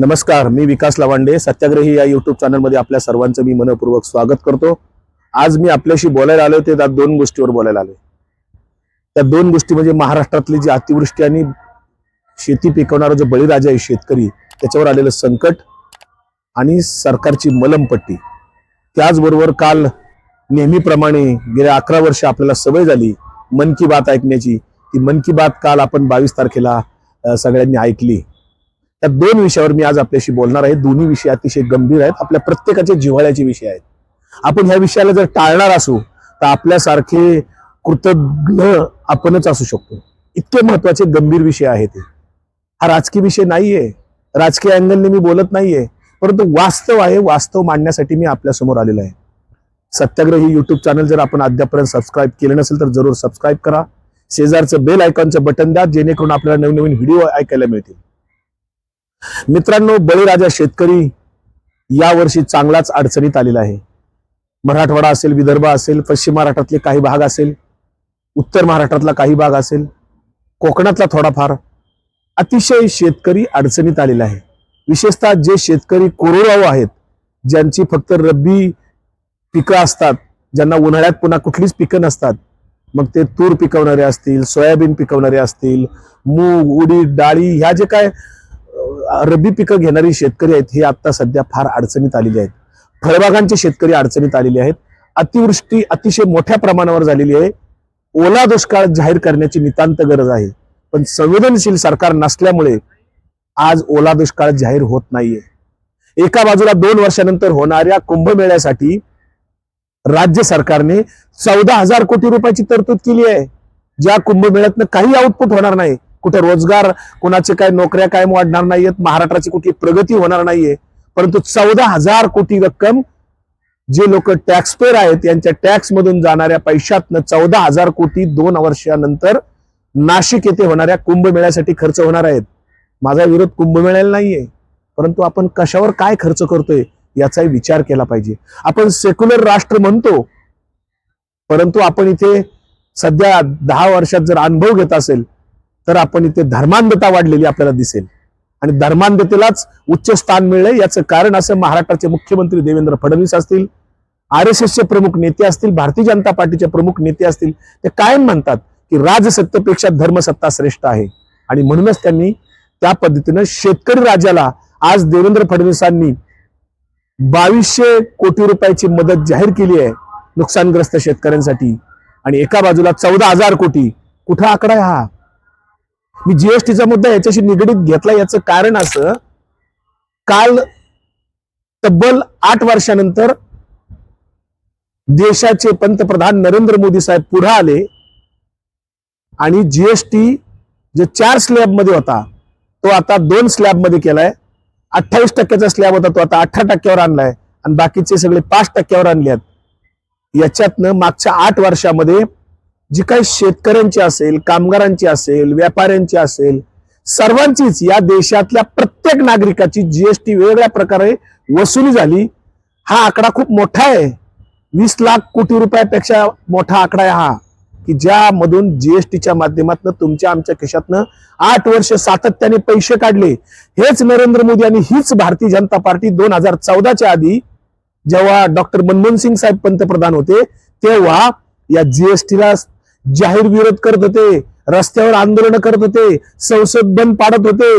नमस्कार मी विकास लवांडे सत्याग्रही या युट्यूब चॅनलमध्ये आपल्या सर्वांचं मी मनपूर्वक स्वागत करतो. आज मी आपल्याशी बोलायला आलो ते त्या दोन गोष्टीवर बोलायला आलो त्या दोन गोष्टी म्हणजे महाराष्ट्रातली जी अतिवृष्टी आणि शेती पिकवणारा जो बळीराजा आहे शेतकरी त्याच्यावर आलेलं संकट आणि सरकारची मलमपट्टी. त्याचबरोबर काल नेहमीप्रमाणे गेल्या अकरा वर्ष आपल्याला सवय झाली मन की बात ऐकण्याची. ती मन की बात काल आपण बावीस तारखेला सगळ्यांनी ऐकली. त्या दोन विषयावर मी आज आपल्याशी बोलणार आहे. दोन्ही विषय अतिशय गंभीर आहेत. आपल्या प्रत्येकाचे जिव्हाळ्याचे विषय आहेत. आपण ह्या विषयाला जर टाळणार असू तर आपल्यासारखे कृतज्ञ आपणच असू शकतो. इतके महत्त्वाचे गंभीर विषय आहेत ते हा राजकीय विषय नाहीये. राजकीय अँगलने मी बोलत नाहीये. परंतु वास्तव आहे वास्तव मांडण्यासाठी मी आपल्यासमोर आलेलो आहे. सत्याग्रही युट्यूब चॅनल जर आपण अद्यापर्यंत सबस्क्राईब केलं नसेल तर जरूर सबस्क्राईब करा. शेजारचं बेल आयकॉनचं बटन द्या जेणेकरून आपल्याला नवीन नवीन व्हिडिओ ऐकायला मिळतील. मित्रांनो बळीराजा शेतकरी यावर्षी चांगलाच अडचणीत आलेला आहे. मराठवाडा असेल विदर्भ असेल पश्चिम महाराष्ट्रातले काही भाग असेल उत्तर महाराष्ट्रातला काही भाग असेल कोकणातला थोडाफार अतिशय शेतकरी अडचणीत आलेला आहे. विशेषतः जे शेतकरी कोरडवाहू आहेत ज्यांची फक्त रब्बी पिकं असतात ज्यांना उन्हाळ्यात पुन्हा कुठलीच पिकं नसतात मग ते तूर पिकवणारे असतील सोयाबीन पिकवणारे असतील मूग उडीद डाळी ह्या जे काय रब्बी पिकं घेणारी शेतकरी आहेत हे आता सध्या फार अडचणीत आलेले आहेत. फळबागांचे शेतकरी अडचणीत आलेले आहेत. अतिवृष्टी अतिशय मोठ्या प्रमाणावर झालेली आहे. ओला दुष्काळ जाहीर करण्याची नितांत गरज आहे. पण संवेदनशील सरकार नसल्यामुळे आज ओला दुष्काळ जाहीर होत नाहीये. एका बाजूला दोन वर्षानंतर होणाऱ्या कुंभमेळ्यासाठी राज्य सरकारने चौदा हजार कोटी रुपयाची तरतूद केली आहे. ज्या कुंभमेळ्यातनं काही आउटपुट होणार नाही. कुठे रोजगार कोणाचे काय नोकऱ्या कायम वाढणार नाहीयेत महाराष्ट्राची कुठली प्रगती होणार नाहीये. परंतु चौदा हजार कोटी रक्कम जे लोक टॅक्स पेर आहेत यांच्या टॅक्स मधून जाणाऱ्या पैशातनं चौदा हजार कोटी दोन वर्षानंतर नाशिक येथे होणाऱ्या कुंभमेळ्यासाठी खर्च होणार आहेत. माझा विरोध कुंभमेळ्याला नाहीये. परंतु आपण कशावर काय खर्च करतोय याचाही विचार केला पाहिजे. आपण सेक्युलर राष्ट्र म्हणतो. परंतु आपण इथे सध्या दहा वर्षात जर अनुभव घेत असेल तर आपण इथे धर्मांधता वाढलेली आपल्याला दिसेल. आणि धर्मांधतेलाच उच्च स्थान मिळलंय. याचं कारण असं महाराष्ट्राचे मुख्यमंत्री देवेंद्र फडणवीस असतील आर एस एसचे प्रमुख नेते असतील भारतीय जनता पार्टीचे प्रमुख नेते असतील ते कायम म्हणतात की राजसत्तेपेक्षा धर्मसत्ता श्रेष्ठ आहे. आणि म्हणूनच त्यांनी त्या पद्धतीनं शेतकरी राजाला आज देवेंद्र फडणवीसांनी बावीसशे कोटी रुपयाची मदत जाहीर केली आहे नुकसानग्रस्त शेतकऱ्यांसाठी. आणि एका बाजूला चौदा हजार कोटी. कुठं आकडा आहे हा? मी जीएसटीचा मुद्दा याच्याशी निगडीत घेतला. याचं कारण असं काल तब्बल आठ वर्षानंतर देशाचे पंतप्रधान नरेंद्र मोदी साहेब पुढे आले आणि जीएसटी जे चार स्लॅबमध्ये होता तो आता दोन स्लॅबमध्ये केलाय. अठ्ठावीस टक्क्याचा स्लॅब होता तो आता अठरा टक्क्यावर आणलाय. आणि बाकीचे सगळे पाच टक्क्यावर आणले आहेत याच्यातनं मागच्या आठ वर्षामध्ये जी काही शेतकऱ्यांची असेल कामगारांची असेल व्यापाऱ्यांची असेल सर्वांचीच या देशातल्या प्रत्येक नागरिकाची जीएसटी वेगवेगळ्या प्रकारे वसुली झाली. हा आकडा खूप मोठा आहे. वीस लाख कोटी रुपयापेक्षा मोठा आकडा आहे हा. की ज्यामधून जीएसटीच्या माध्यमातून तुमच्या आमच्या खिशातनं आठ वर्ष सातत्याने पैसे काढले. हेच नरेंद्र मोदी आणि हीच भारतीय जनता पार्टी दोन हजार चौदाच्या आधी जेव्हा डॉक्टर मनमोहन सिंग साहेब पंतप्रधान होते तेव्हा या जीएसटीला जाहीर विरोध करत होते रस्त्यावर आंदोलन करत होते संसद बंद पाडत होते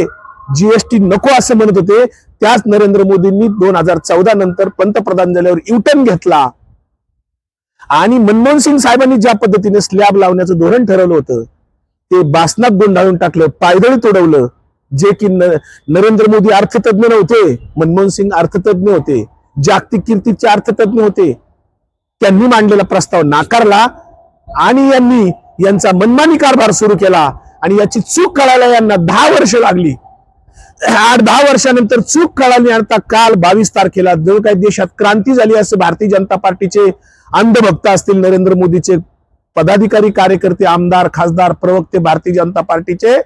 जीएसटी नको असं म्हणत होते. त्याच नरेंद्र मोदींनी दोन हजार चौदा नंतर पंतप्रधान झाल्यावर युटर्न घेतला. आणि मनमोहन सिंग साहेबांनी ज्या पद्धतीने स्लॅब लावण्याचं धोरण ठरवलं होतं ते बासनात गुंडाळून टाकलं पायदळी तोडवलं जे की नरेंद्र मोदी अर्थतज्ञ नव्हते मनमोहन सिंग अर्थतज्ञ होते जागतिक कीर्तीचे अर्थतज्ञ होते. त्यांनी मांडलेला प्रस्ताव नाकारला आणि यांनी यांचा मनमानी कारभार सुरू केला आणि याची चूक कळायला यांना दहा वर्ष लागली. आठ दहा वर्षानंतर चूक कळाली आता काल बावीस तारखेला जो काही देशात क्रांती झाली असं भारतीय जनता पार्टीचे अंधभक्त असतील नरेंद्र मोदीचे पदाधिकारी कार्यकर्ते आमदार खासदार प्रवक्ते भारतीय जनता पार्टीचे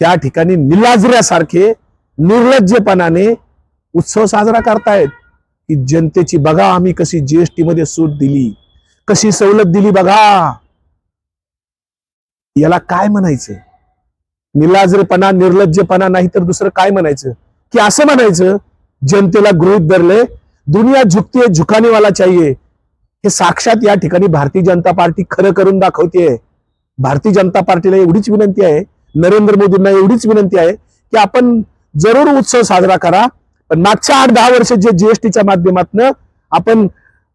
त्या ठिकाणी निलाजऱ्यासारखे निर्लज्जपणाने उत्सव साजरा करतायत की जनतेची बघा आम्ही कशी जीएसटी मध्ये सूट दिली. कशी सवलत दिली बघा. याला काय म्हणायचं? निलाजरेपणा निर्लज्जपणा नाही तर दुसरं काय म्हणायचं? की असं म्हणायचं जनतेला गृहित धरले दुनिया झुकते झुकानेवाला चाहिए हे साक्षात या ठिकाणी भारतीय जनता पार्टी खरं करून दाखवते भारतीय जनता पार्टीला एवढीच विनंती आहे नरेंद्र मोदींना एवढीच विनंती आहे की आपण जरूर उत्सव साजरा करा. पण मागच्या आठ दहा वर्ष जे जीएसटीच्या माध्यमातून आपण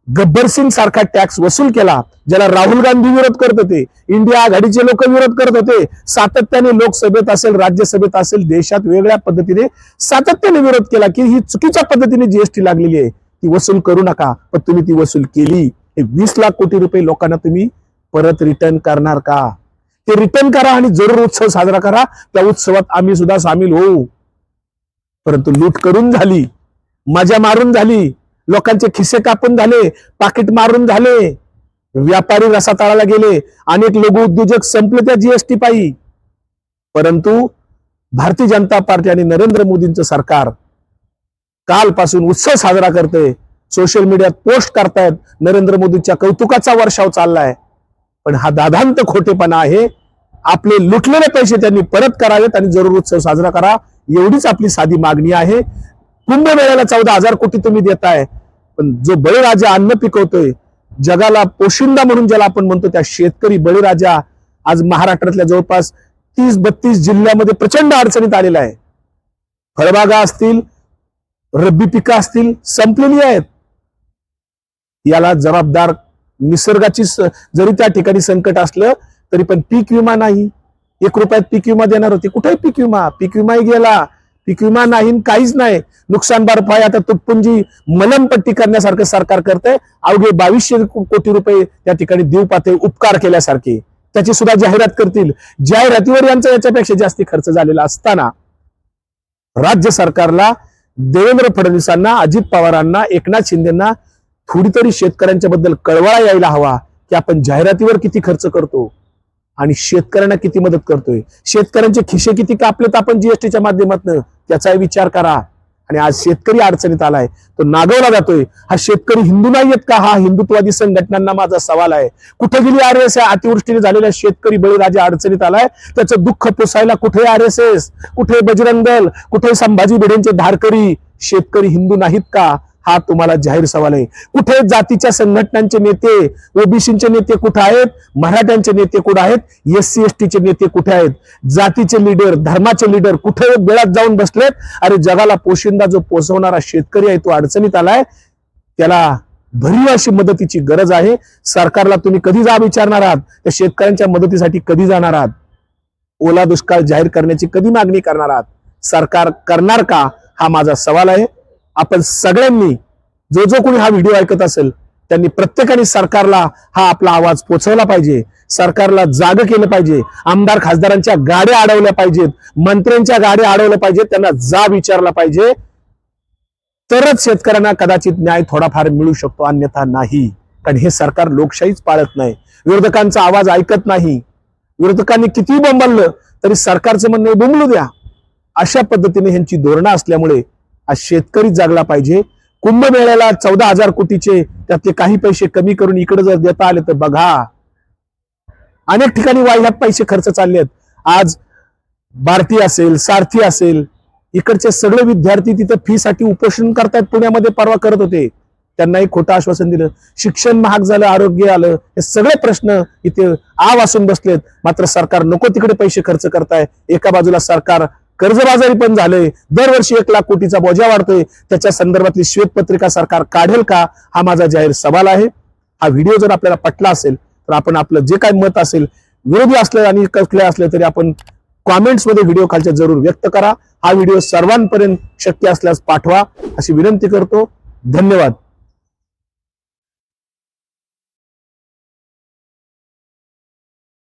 गब्बर सिंग सारखा टॅक्स वसूल केला ज्याला राहुल गांधी विरोध करत होते इंडिया आघाडीचे लोक विरोध करत होते सातत्याने लोकसभेत असेल राज्यसभेत असेल देशात वेगळ्या पद्धतीने सातत्याने विरोध केला की ही चुकीच्या पद्धतीने जीएसटी लागलेली आहे. ती वसूल करू नका पण तुम्ही ती वसूल केली. हे वीस लाख कोटी रुपये लोकांना तुम्ही परत रिटर्न करणार का? ते रिटर्न करा आणि जरूर उत्सव साजरा करा. त्या उत्सवात आम्ही सुद्धा सामील होऊ. परंतु लूट करून झाली. मजा मारून झाली. लोकांचे खिसे कापून झाले पाकिट मारून झाले. व्यापारी रसातळाला गेले अनेक लघु उद्योजक संपले त्या जीएसटी पायी. परंतु भारतीय जनता पार्टी आणि नरेंद्र मोदींचं सरकार कालपासून उत्सव साजरा करते. सोशल मीडियात पोस्ट करतायत नरेंद्र मोदींच्या कौतुकाचा वर्षाव चाललाय. पण हा दादांत खोटेपणा आहे. आपले लुटलेले पैसे त्यांनी परत करावेत आणि जरूर उत्सव साजरा करा. एवढीच आपली साधी मागणी आहे. कुंभमेळ्याला चौदा हजार कोटी तुम्ही देताय. पण जो बळीराजा अन्न पिकवतोय जगाला पोशिंदा म्हणून ज्याला आपण म्हणतो त्या शेतकरी बळीराजा आज महाराष्ट्रातल्या जवळपास तीस बत्तीस जिल्ह्यामध्ये प्रचंड अडचणीत आलेला आहे. फळबागा असतील रब्बी पिकं असतील संपलेली आहेत. याला जबाबदार निसर्गाची जरी त्या ठिकाणी संकट असलं तरी पण पीक विमा नाही. एक रुपयात पीक विमा देणार होती. कुठे पीक विमा पीक विमाही गेला. पीक विमा नाही काहीच नाही. नुकसान भरपाई आता तुटपुंजी मलमपट्टी करण्यासारखं सरकार करतंय. अवघे बावीसशे कोटी रुपये त्या ठिकाणी देऊ पाते उपकार केल्यासारखे. त्याची सुद्धा जाहिरात करतील. जाहिरातीवर यांचा याच्यापेक्षा जास्ती खर्च झालेला असताना राज्य सरकारला देवेंद्र फडणवीसांना अजित पवारांना एकनाथ शिंदेना थोडी तरी शेतकऱ्यांच्या बद्दल कळवळा यायला हवा की आपण जाहिरातीवर किती खर्च करतो आणि शेतकऱ्यांना किती मदत करतोय. शेतकऱ्यांचे खिशे किती कापलेत आपण जीएसटीच्या माध्यमातून? त्याचा विचार करा. आणि आज शेतकरी अडचणीत आलाय तो नागवला जातोय. हा शेतकरी हिंदू नाहीयेत का? हा हिंदुत्वादी संघटनांना माझा सवाल आहे. कुठे गेली आर एस अतिवृष्टीने झालेल्या शेतकरी बळीराजा अडचणीत आलाय. त्याचं दुःख पोसायला कुठे आर एस एस कुठे बजरंग दल कुठे संभाजी भिडेंचे धारकरी? शेतकरी हिंदू नाहीत का? हा तुम्हाला जाहीर सवाल आहे. कुठे जातीच्या संघटनांचे नेते ओबीसीचे नेते कुठे आहेत? मराठ्यांचे नेते कुठे आहेत? एस सी एस टीचे नेते कुठे आहेत? जातीचे लीडर धर्माचे लीडर कुठे वेळात जाऊन बसलेत? अरे जगाला पोशिंदा जो पोचवणारा शेतकरी आहे तो अडचणीत आलाय. त्याला भरीव अशी मदतीची गरज आहे. सरकारला तुम्ही कधी जा विचारणार आहात? त्या शेतकऱ्यांच्या मदतीसाठी कधी जाणार आहात? ओला दुष्काळ जाहीर करण्याची कधी मागणी करणार आहात? सरकार करणार का? हा माझा सवाल आहे. आपण सगळ्यांनी जो जो कोणी हा व्हिडिओ ऐकत असेल त्यांनी प्रत्येकाने सरकारला हा आपला आवाज पोचवला पाहिजे. सरकारला जाग केलं पाहिजे. आमदार खासदारांच्या गाड्या अडवल्या पाहिजेत. मंत्र्यांच्या गाड्या अडवल्या पाहिजेत. त्यांना जा विचारला पाहिजे. तरच शेतकऱ्यांना कदाचित न्याय थोडाफार मिळू शकतो अन्यथा नाही. कारण हे सरकार लोकशाहीच पाळत नाही. विरोधकांचा आवाज ऐकत नाही. विरोधकांनी किती बोंबललं तरी सरकारचं म्हणणं बोंबलू द्या. अशा पद्धतीने ह्यांची धोरणं असल्यामुळे आज शेतकरी जागला पाहिजे. कुंभमेळ्याला चौदा हजार कोटीचे त्यातले काही पैसे कमी करून इकडे जर देता आले तर बघा. अनेक ठिकाणी वाह्यात पैसे खर्च चालले आहेत. आज भारती असेल सारथी असेल इकडचे सगळे विद्यार्थी तिथं फी साठी उपोषण करतायत. पुण्यामध्ये परवा करत होते. त्यांनाही खोटं आश्वासन दिलं. शिक्षण महाग झालं आरोग्य आलं हे सगळे प्रश्न इथे आ असून बसलेत. मात्र सरकार नको तिकडे पैसे खर्च करताय. एका बाजूला सरकार कर्जबाजारी पण झालंय. दरवर्षी एक लाख कोटीचा बोजा वाढतोय. त्याच्या संदर्भातली श्वेतपत्रिका सरकार काढेल का? हा माझा जाहीर सवाल आहे. हा व्हिडिओ जर आपल्याला पटला असेल तर आपण आपलं जे काय मत असेल विरोधी असलं आणि कसले असले तरी आपण कॉमेंट्समध्ये व्हिडिओ खालच्या जरूर व्यक्त करा. हा व्हिडिओ सर्वांपर्यंत शक्य असल्यास पाठवा. अशी विनंती करतो. धन्यवाद.